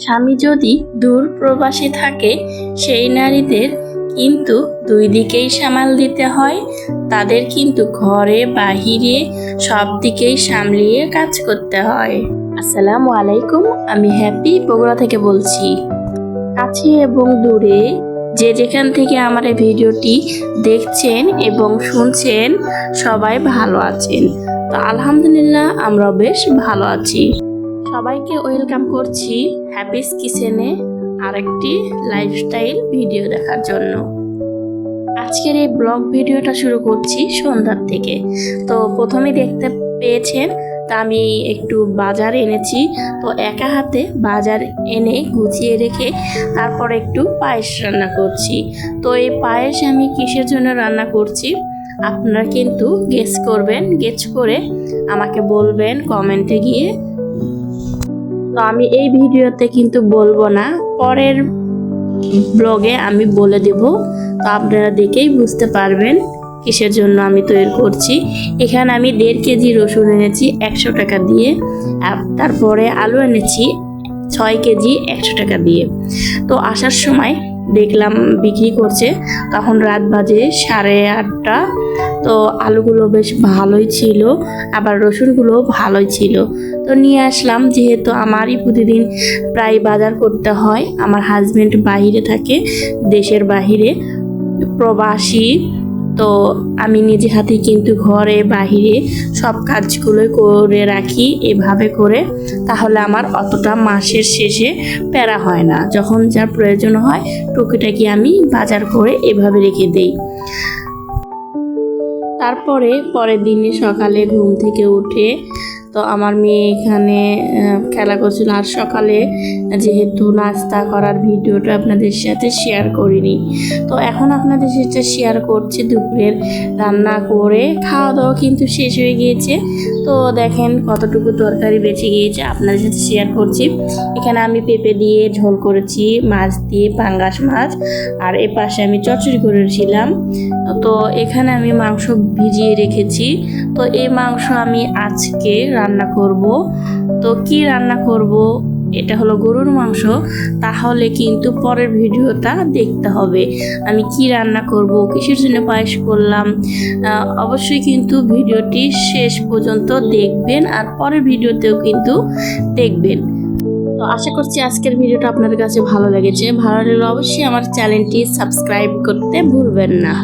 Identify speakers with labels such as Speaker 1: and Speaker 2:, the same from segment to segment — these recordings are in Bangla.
Speaker 1: স্বামী যদি দূর প্রবাসী থাকে, সেই নারীদের কিন্তু দুই দিকেই সামাল দিতে হয়। তাদের কিন্তু ঘরে, বাহিরে সব দিকেই সামলিয়ে কাজ করতে হয়। আসসালামু আলাইকুম, আমি হ্যাপি বগুড়া থেকে বলছি। কাছে এবং দূরে যে যেখান থেকে আমার এই ভিডিওটি দেখছেন এবং শুনছেন, সবাই ভালো আছেন। তো আলহামদুলিল্লাহ আমরা বেশ ভালো আছি। সবাইকে ওয়েলকাম করছি হ্যাপিস কিচেনে আরেকটি লাইফস্টাইল ভিডিও দেখার জন্য। আজকের এই ব্লগ ভিডিওটা শুরু করছি সন্ধ্যার থেকে। তো প্রথমে দেখতে পেয়েছেন তা আমি একটু বাজার এনেছি। তো একা হাতে বাজার এনে গুছিয়ে রেখে তারপর একটু পায়েস রান্না করছি। তো এই পায়েস আমি কিসের জন্য রান্না করছি? আপনারা কিন্তু গেস করবেন গেস করে আমাকে বলবেন কমেন্টে গিয়ে তো আমি এই ভিডিওতে কিন্তু বলব না, পরের ব্লগে আমি বলে দেব। তো আপনারা দেখেই বুঝতে পারবেন কিসের জন্য আমি তৈরি করছি। এখানে আমি দেড় কেজি রসুন এনেছি একশো টাকা দিয়ে তারপরে আলু এনেছি ছয় কেজি একশো টাকা দিয়ে। তো আসার সময় দেখলাম বিক্রি করছে, তখন রাত বাজে সাড়ে আটটা। তো আলুগুলো বেশ ভালোই ছিল, আবার রসুনগুলো ভালোই ছিল। তো নিয়ে আসলাম, যেহেতু আমারই প্রতিদিন প্রায় বাজার করতে হয়, আমার হাজব্যান্ড বাইরে থাকে, দেশের বাহিরে, প্রবাসী। তো আমি নিজে হাতে কিন্তু ঘরে, বাহিরে সব কাজগুলোই করে রাখি, এভাবে করে, তাহলে আমার অতটা মাসের শেষে প্যারা হয় না। যখন যার প্রয়োজন হয়, টুকিটাকি আমি বাজার করে এভাবে রেখে দেই। তারপরে পরের দিনে সকালে ঘুম থেকে উঠে তো আমার মেয়ে এখানে খেলা করছিল। আর সকালে যেহেতু নাস্তা করার ভিডিওটা আপনাদের সাথে শেয়ার করিনি। তো এখন আপনাদের সাথে শেয়ার করছি দুপুরের রান্না করে। খাওয়া দাওয়া কিন্তু শেষ হয়ে গিয়েছে। তো দেখেন কতটুকু তরকারি বেঁচে গিয়েছে, আপনাদের সাথে শেয়ার করছি। এখানে আমি পেঁপে দিয়ে ঝোল করেছি, মাছ দিয়ে পাঙ্গাস মাছ, আর এ পাশে আমি চচ্চড়ি করেছিলাম। তো এখানে আমি মাংস ভিজিয়ে রেখেছি। তো এই মাংস আমি আজকে রান্না করব। তো কি রান্না করব? এটা হলো গরুর মাংস, তাহলে কিন্তু পরের ভিডিওটা দেখতে হবে। আমি কি রান্না করব, কিসের জন্য পায়েস করলাম অবশ্যই কিন্তু ভিডিওটি শেষ পর্যন্ত দেখবেন আর পরের ভিডিওতেও কিন্তু দেখবেন। তো আশা করছি আজকের ভিডিওটা আপনাদের কাছে ভালো লেগেছে। ভালো লাগলে অবশ্যই আমার চ্যানেলটি সাবস্ক্রাইব করতে ভুলবেন না।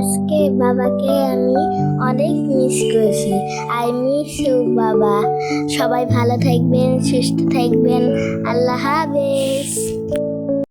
Speaker 2: আজকে বাবাকে আমি অনেক মিস করেছি। আই মিস ইউ বাবা। সবাই ভালো থাকবেন, সুস্থ থাকবেন। আল্লাহ হাফেজ।